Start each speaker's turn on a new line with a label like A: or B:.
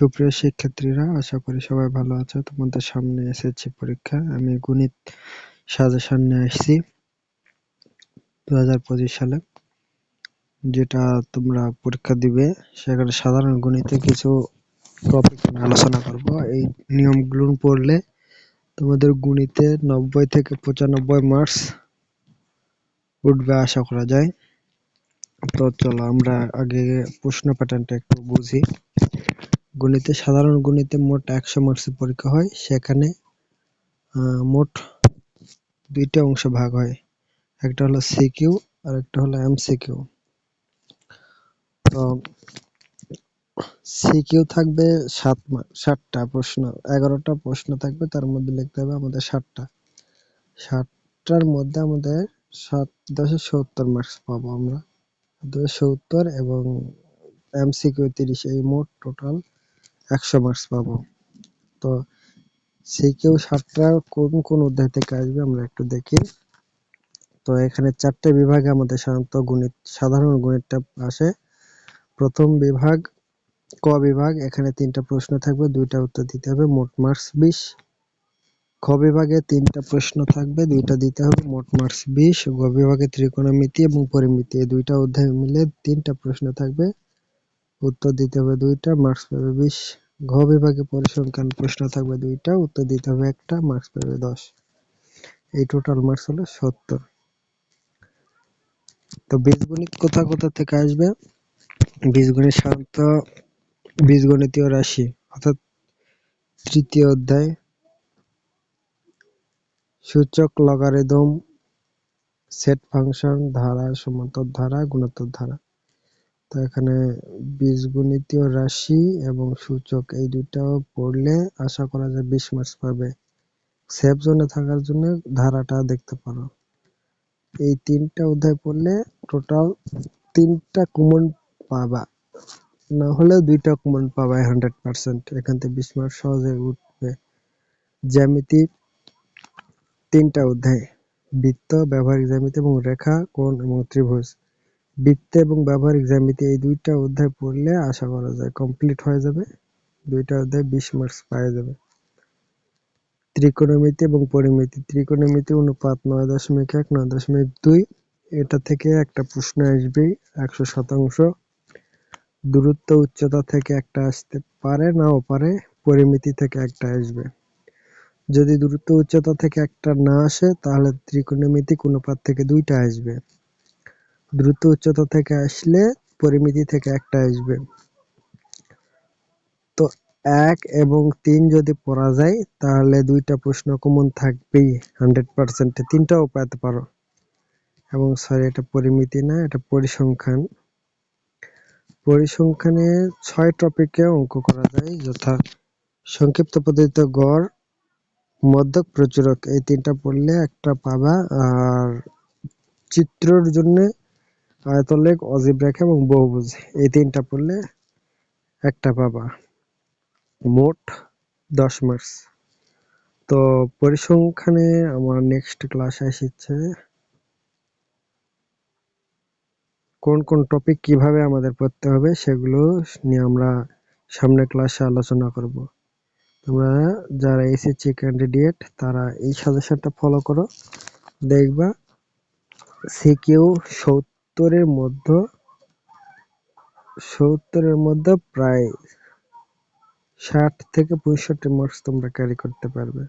A: সুপ্রিয় শিক্ষার্থীরা, আশা করি সবাই ভালো আছো। তোমাদের সামনে এসেছে পরীক্ষা। আমি গণিত সাজেশন নিয়ে আসছি দু সালে। যেটা তোমরা পরীক্ষা দিবে, সেখানে সাধারণ গণিতে কিছু টপিক আলোচনা করব। এই নিয়মগুলো পড়লে তোমাদের গণিতে নব্বই থেকে পঁচানব্বই মার্কস উঠবে আশা করা যায়। তো চলো আমরা আগে প্রশ্ন প্যাটার্নটা একটু বুঝি। গণিতে, সাধারণ গণিতে মোট একশো মার্কসের পরীক্ষা হয়। সেখানে মোট দুইটা অংশ ভাগ হয়। একটা হলো সিকিউ আর একটা হলো এমসিকিউ তো সিকিউ থাকবে সাত ষাটটা প্রশ্ন, এগারোটা প্রশ্ন থাকবে, তার মধ্যে লিখতে হবে আমাদের ষাটটা ষাটটার মধ্যে আমাদের সাত দশে সত্তর মার্কস পাবো আমরা। দুশো সত্তর এবং এমসিকিউ তিরিশ, এই মোট টোটাল একশো মার্কস পাবো। তো সেই কেউ সাতটা কোন কোন অধ্যায় থেকে আসবে আমরা একটু দেখি। তো এখানে চারটে বিভাগে আমাদের সাধারণত গণিত, সাধারণ গণিতটা আসে। প্রথম বিভাগ, ক বিভাগ, এখানে তিনটা প্রশ্ন থাকবে, দুইটা উত্তর দিতে হবে, মোট মার্কস বিশ। খ বিভাগে তিনটা প্রশ্ন থাকবে, দুইটা দিতে হবে, মোট মার্কস বিশ। গ বিভাগে ত্রিকোণমিতি এবং পরিমিতি, এই দুইটা অধ্যায় মিলে তিনটা প্রশ্ন থাকবে। উত্তর দিতে হবে দুইটা মার্কস পাবে বিশ। ঘ বিভাগে পরিসংখ্যান প্রশ্ন থাকবে দুইটা, উত্তর দিতে হবে একটা মার্কস পাবে দশ। এই টোটাল মার্কস হলো সত্তর। তো বীজগণিত কোথা কোথা থেকে আসবে? বীজগণিত সাধারণত বীজগণিতীয় রাশি, অর্থাৎ তৃতীয় অধ্যায়। সূচক, লগারিদম সেট ফাংশন ধারা, সমান্তর ধারা, গুণোত্তর ধারা। তো এখানে বীজগণিতীয় রাশি এবং সূচক এই দুইটাও পড়লে আশা করা যায় বিশ মার্কস পাবে। সেফ জোনে থাকার জন্য ধারাটা দেখতে পারো। এই তিনটা অধ্যায় পড়লে টোটাল তিনটা কমন পাবা। না হলে দুইটা কমন পাবা হান্ড্রেড পার্সেন্ট এখান থেকে বিশ মার্ক সহজে উঠবে। জ্যামিতি তিনটা অধ্যায়। বৃত্ত, ব্যবহারিক জ্যামিতি এবং রেখা, কোণ এবং ত্রিভুজ। বৃত্ত এবং ব্যবহারিক জ্যামিতি এই দুইটা অধ্যায় পড়লে আশা করা যায় কমপ্লিট হয়ে যাবে। দুইটা অধ্যায় বিশ মার্কস পাওয়া যাবে। ত্রিকোণমিতি এবং পরিমিতি, ত্রিকোণমিতি অনুপাত নয় দশমিক এক, নয় দশমিক দুই। এটা থেকে একটা প্রশ্ন আসবে, একশো শতাংশ। দূরত্ব উচ্চতা থেকে একটা আসতে পারে, নাও পারে, পরিমিতি থেকে একটা আসবে। যদি দূরত্ব উচ্চতা থেকে একটা না আসে, তাহলে ত্রিকোণমিতিক অনুপাত থেকে দুইটা আসবে। দ্রুত উচ্চতা থেকে আসলে পরিমিতি থেকে একটা আসবে। তো এক এবং তিন যদি পড়া যায়, তাহলে দুইটা প্রশ্ন কমন থাকবেই হান্ড্রেড পার্সেন্টে তিনটাও পেতে পারো। এবং সরি এটা পরিমিতি না, এটা পরিসংখ্যান। পরিসংখ্যানে ছয় টপিকে অঙ্ক করা যায়, যথা সংক্ষিপ্ত পদ্ধতিতে গড়, মধ্যক প্রচুরক, এই তিনটা পড়লে একটা পাবা। আর চিত্রর জন্য আয়তলেখ অজীব রেখা এবং বহুভুজ। এই তিনটা পড়লে একটা পাবা। মোট দশ মার্কস। তো পরিসংখ্যানে আমার নেক্সট ক্লাস আসছে কোন কোন টপিক কীভাবে আমাদের পড়তে হবে সেগুলো নিয়ে আমরা সামনে ক্লাসে আলোচনা করব। তোমরা যারা এসএসসি ক্যান্ডিডেট তারা এই সাজেশনটা ফলো করো। দেখবা সিকিউ সত্তরের মধ্যে সত্তরের মধ্যে প্রায় ষাট থেকে পঁয়ষট্টি মার্কস তোমরা ক্যারি করতে পারবে।